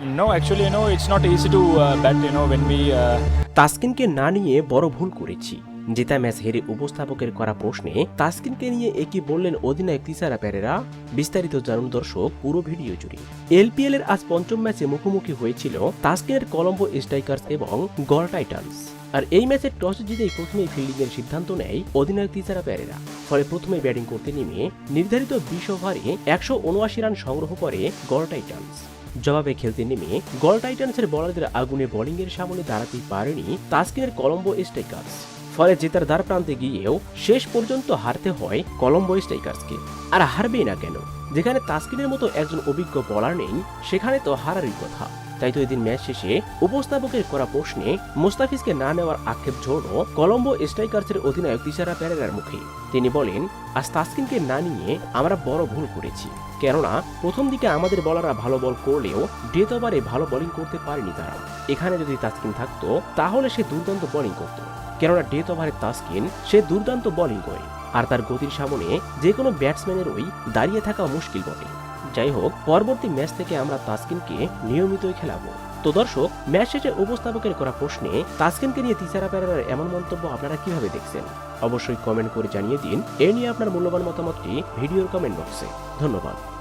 No, actually, you know, it's not easy to uh, bet, you know, when. Uh, তাসকিনকে না নিয়ে বড় ভুল করেছি। জেতা ম্যাচ হেরে উপস্থাপকের করা প্রশ্নে তাসকিনকে নিয়ে একই বললেন অধিনায়ক তিসারা প্যারেরা বিস্তারিত জানুন দর্শক পুরো ভিডিও জুড়ে। এলপিএল এর আজ পঞ্চম ম্যাচে মুখোমুখি হয়েছিল তাসকিনের কলম্বো স্ট্রাইকার্স এবং গল টাইটান্স। আর এই ম্যাচে টস জিতেই প্রথমেই ফিল্ডিং এর সিদ্ধান্ত নেয় অধিনায়ক তিসারা প্যারেরা ফলে প্রথমে ব্যাটিং করতে নেমে নির্ধারিত বিশ ওভারে একশো উনআশি রান সংগ্রহ করে গল টাইটান্স। জবাবে খেলতে নেমে গল টাইটান্সের বলারদের আগুনে বোলিংয়ের সামনে দাঁড়াতে পারেনি তাসকিনের কলম্বো স্ট্রাইকার্স ফলে জেতার দ্বার প্রান্তে গিয়েও শেষ পর্যন্ত হারতে হয় কলম্বো স্ট্রাইকার্সকে আর হারবেই না কেন? যেখানে তাসকিনের মতো একজন অভিজ্ঞ বলার নেই, সেখানে তো হারারই কথা। তাই তো এদিন ম্যাচ শেষে উপস্থাপকের করা প্রশ্নে মুস্তাফিজকে না নেওয়ার আক্ষেপ ঝোড়ো কলম্বো স্ট্রাইকার্সের অধিনায়ক তিসারা প্যারেরার মুখে। তিনি বলেন, আজ তাসকিনকে না নিয়ে আমরা বড় ভুল করেছি। কেননা, প্রথম দিকে আমাদের বলাররা ভালো বল করলেও ডেথ ওভারে ভালো বোলিং করতে পারেনি তারা। এখানে যদি তাসকিন থাকতো, তাহলে সে দুর্দান্ত বোলিং করত। কেননা ডেথ ওভারে তাসকিন সে দুর্দান্ত বোলিং করে। আর তার গতির সামনে যে কোনো ওই দাঁড়িয়ে থাকা মুশকিল বটে। যাই হোক পরবর্তী ম্যাচ থেকে আমরা তাসকিনকে নিয়মিতই খেলাবো। তো দর্শক ম্যাচ শেষে উপস্থাপকের করা প্রশ্নে তাসকিনকে নিয়ে তিসারা প্যারার এমন মন্তব্য আপনারা কীভাবে দেখছেন? অবশ্যই কমেন্ট করে জানিয়ে দিন। এ নিয়ে আপনার মূল্যবান মতামতটি ভিডিওর কমেন্ট বক্সে ধন্যবাদ।